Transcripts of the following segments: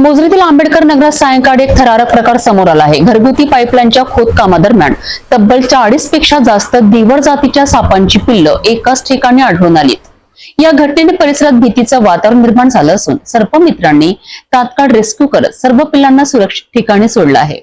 मोजरीतील आंबेडकर नगरात सायंकाळी एक थरारक प्रकार समोर आला आहे. घरगुती पाईपलाईनच्या खोदकामादरम्यान तब्बल चाळीसपेक्षा जास्त दिवर जातीच्या सापांची पिल्लं एकाच ठिकाणी आढळून आली या घटनेने परिसरात भीतीचं वातावरण निर्माण झालं असून सर्पमित्रांनी तात्काळ रेस्क्यू करत सर्व पिल्लांना सुरक्षित ठिकाणी सोडलं आहे.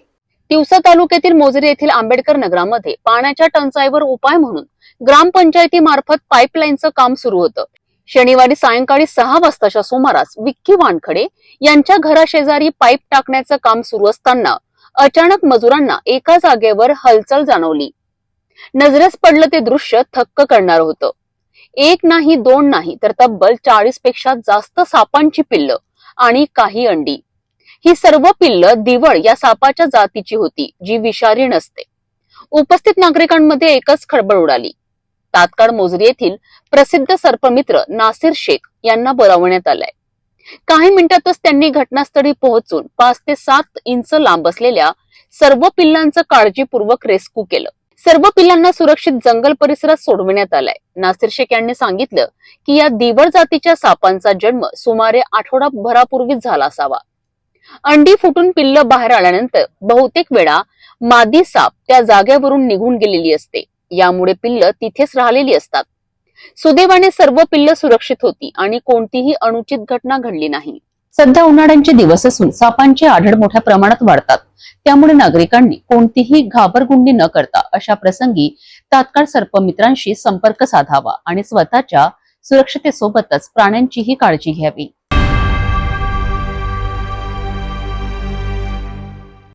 तिवसा तालुक्यातील मोजरी येथील आंबेडकर नगरामध्ये पाण्याच्या टंचाईवर उपाय म्हणून ग्रामपंचायतीमार्फत पाईपलाईनचं काम सुरू होतं. शनिवारी सायंकाळी सहा वाजताच्या सुमारास विक्की वानखडे यांच्या घराशेजारी पाईप टाकण्याचं काम सुरू असताना अचानक मजुरांना एका जागेवर हलचल जाणवली. नजरेस पडलं ते दृश्य थक्क करणार होतं. एक नाही दोन नाही तर तब्बल चाळीसपेक्षा जास्त सापांची पिल्लं आणि काही अंडी. ही सर्व पिल्लं दिवळ या सापाच्या जातीची होती जी विषारी नसते. उपस्थित नागरिकांमध्ये एकच खळबळ उडाली. तात्काळ मोजरी येथील प्रसिद्ध सर्पमित्र नासिर शेख यांना बोलावण्यात आलंय. काही मिनिटातच त्यांनी घटनास्थळी पोहोचून पाच ते सात इंच लांब असलेल्या सर्व पिल्लांचं काळजीपूर्वक रेस्क्यू केलं. सर्व पिल्लांना सुरक्षित जंगल परिसरात सोडविण्यात आलाय. नासिर शेख यांनी सांगितलं की या दिवळ जातीच्या सापांचा जन्म सुमारे आठवडाभरापूर्वीच झाला असावा. अंडी फुटून पिल्ल बाहेर आल्यानंतर बहुतेक वेळा मादी साप त्या जागेवरून निघून गेलेली असते. यामुळे पिल्ल तिथेच राहिलेली असतात. सुदैवाने सर्व पिल्ल सुरक्षित होती आणि कोणतीही अनुचित घटना घडली नाही. सध्या उन्हाळ्यांचे दिवस असून सापांची आढळ मोठ्या प्रमाणात वाढतात. त्यामुळे नागरिकांनी कोणतीही घाबरगुंडी न करता अशा प्रसंगी तात्काळ सर्पमित्रांशी संपर्क साधावा आणि स्वतःच्या सुरक्षतेसोबतच प्राण्यांचीही काळजी घ्यावी.